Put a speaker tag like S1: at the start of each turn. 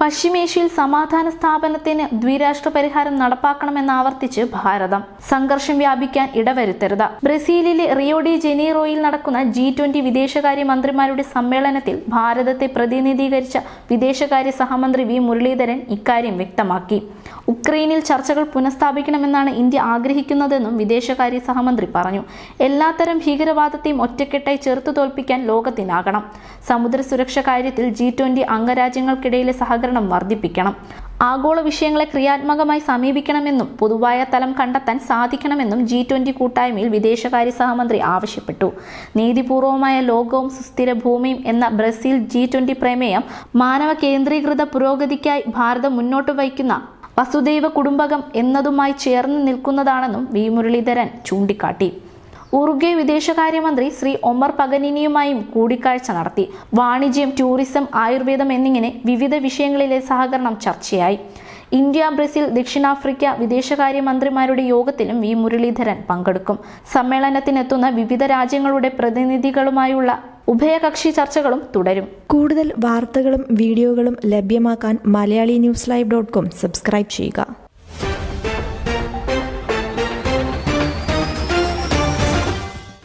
S1: പശ്ചിമേഷ്യയിൽ സമാധാന സ്ഥാപനത്തിന് ദ്വിരാഷ്ട്ര പരിഹാരം നടപ്പാക്കണമെന്ന് ആവർത്തിച്ച് ഭാരതം സംഘർഷം വ്യാപിക്കാൻ ഇടവരുത്തരുത്. ബ്രസീലിലെ റിയോഡി ജെനീറോയിൽ നടക്കുന്ന ജി ട്വന്റി വിദേശകാര്യ മന്ത്രിമാരുടെ സമ്മേളനത്തിൽ ഭാരതത്തെ പ്രതിനിധീകരിച്ച വിദേശകാര്യ സഹമന്ത്രി വി മുരളീധരൻ ഇക്കാര്യം വ്യക്തമാക്കി. ഉക്രൈനിൽ ചർച്ചകൾ പുനഃസ്ഥാപിക്കണമെന്നാണ് ഇന്ത്യ ആഗ്രഹിക്കുന്നതെന്നും വിദേശകാര്യ സഹമന്ത്രി പറഞ്ഞു. എല്ലാത്തരം ഭീകരവാദത്തെയും ഒറ്റക്കെട്ടായി ചെറുത്തു തോൽപ്പിക്കാൻ ലോകത്തിനാകണം. സമുദ്ര സുരക്ഷ കാര്യത്തിൽ ജി ട്വന്റി അംഗരാജ്യങ്ങൾക്കിടയിലെ സഹകരണം വർദ്ധിപ്പിക്കണം. ആഗോള വിഷയങ്ങളെ ക്രിയാത്മകമായി സമീപിക്കണമെന്നും പൊതുവായ തലം കണ്ടെത്താൻ സാധിക്കണമെന്നും ജി ട്വന്റി കൂട്ടായ്മയിൽ വിദേശകാര്യ സഹമന്ത്രി ആവശ്യപ്പെട്ടു. നീതിപൂർവമായ ലോകവും സുസ്ഥിര ഭൂമിയും എന്ന ബ്രസീൽ ജി ട്വന്റി പ്രമേയം മാനവ കേന്ദ്രീകൃത പുരോഗതിക്കായി ഭാരതം മുന്നോട്ട് വയ്ക്കുന്ന വസുദൈവ കുടുംബകം എന്നതുമായി ചേർന്ന് നിൽക്കുന്നതാണെന്നും വി മുരളീധരൻ ചൂണ്ടിക്കാട്ടി. ഉറുഗ്വേ വിദേശകാര്യമന്ത്രി ശ്രീ ഒമർ പഗനിനിയുമായും കൂടിക്കാഴ്ച നടത്തി. വാണിജ്യം ടൂറിസം ആയുർവേദം എന്നിങ്ങനെ വിവിധ വിഷയങ്ങളിലെ സഹകരണം ചർച്ചയായി. ഇന്ത്യ ബ്രസീൽ ദക്ഷിണാഫ്രിക്ക വിദേശകാര്യമന്ത്രിമാരുടെ യോഗത്തിലും വി. മുരളീധരൻ പങ്കെടുക്കും. സമ്മേളനത്തിനെത്തുന്ന വിവിധ രാജ്യങ്ങളുടെ പ്രതിനിധികളുമായുള്ള ഉഭയകക്ഷി ചർച്ചകളും തുടരും.
S2: കൂടുതൽ വാർത്തകളും വീഡിയോകളും ലഭ്യമാക്കാൻ Malayali news live dot com subscribe ചെയ്യുക.